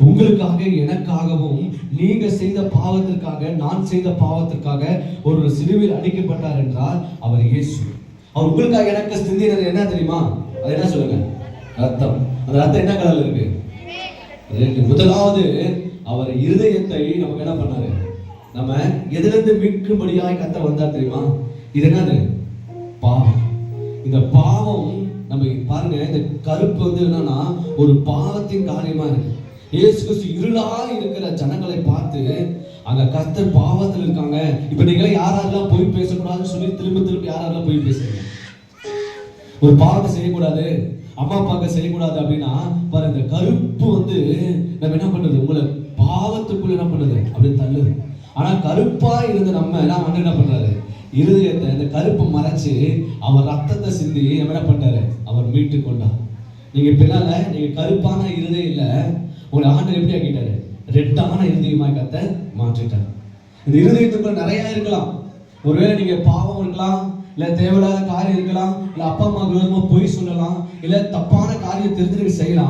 உங்களுக்காக எனக்காகவும் நீங்க செய்த பாவத்திற்காக நான் செய்த பாவத்திற்காக ஒரு சிலுவில் அடிக்கப்பட்டார் என்றால் அவர் இயேசு. அவர் உங்களுக்காக எனக்கு சிந்தினது என்ன தெரியுமா? அது என்ன சொல்லுங்க? ரத்தம். அந்த ரத்தம் என்ன கலர்ல இருக்கு? ரெண்டு. முதலாவது அவர் இருதயத்தை நமக்கு என்ன பண்ணாரு? நம்ம எதிலிருந்து மீட்கும்படியாய் கத்த வந்தார் தெரியுமா? இது என்னது? பாவம். இந்த பாவம் நம்ம பாருங்க இந்த கருப்பு வந்து என்னன்னா ஒரு பாவத்தின் காரியமா இருக்கு. இயேசு கிறிஸ்து இருளா இருக்கிற ஜனங்களை பார்த்து அங்க கர்த்தர் பாவத்தில் இருக்காங்க. இப்ப நீங்களே யாரெல்லாம் போய் பேசக்கூடாதுன்னு சொல்லி திரும்ப திரும்ப யாரெல்லாம் போய் பேசுறீங்க? ஒரு பாவத்தை செய்யக்கூடாது அம்மா அப்பாவுக்கு செய்யக்கூடாது அப்படின்னா பாரு இந்த கருப்பு வந்து நம்ம என்ன பண்ணுது? உங்களை பாவத்துக்குள்ள என்ன பண்ணுது? அப்படின்னு தள்ளுது. ஆனா கருப்பா இருந்த நம்ம நான் வந்து என்ன பண்றாரு? இருதயத்தை இந்த கருப்பை மறைச்சு அவர் ரத்தத்தை சிந்தி நம்ம என்ன பண்றாரு அவர் மீட்டு கொண்டார். நீங்க பின்னால நீங்க கருப்பான இருதயம் இல்லை. ஆக்கிட்டாரு ரெட்டான இருதயமாய் கத்த மாற்றிட்டார். இந்த இருதயத்துக்குள்ள நிறைய இருக்கலாம். ஒருவேளை நீங்க பாவம் இருக்கலாம் இல்ல தேவையில்லாத காரியம் இருக்கலாம் இல்ல அப்பா அம்மா விரோதமா பொய் சொல்லலாம் இல்ல தப்பான காரியம் தெரிஞ்சு நீங்க செய்யலாம்.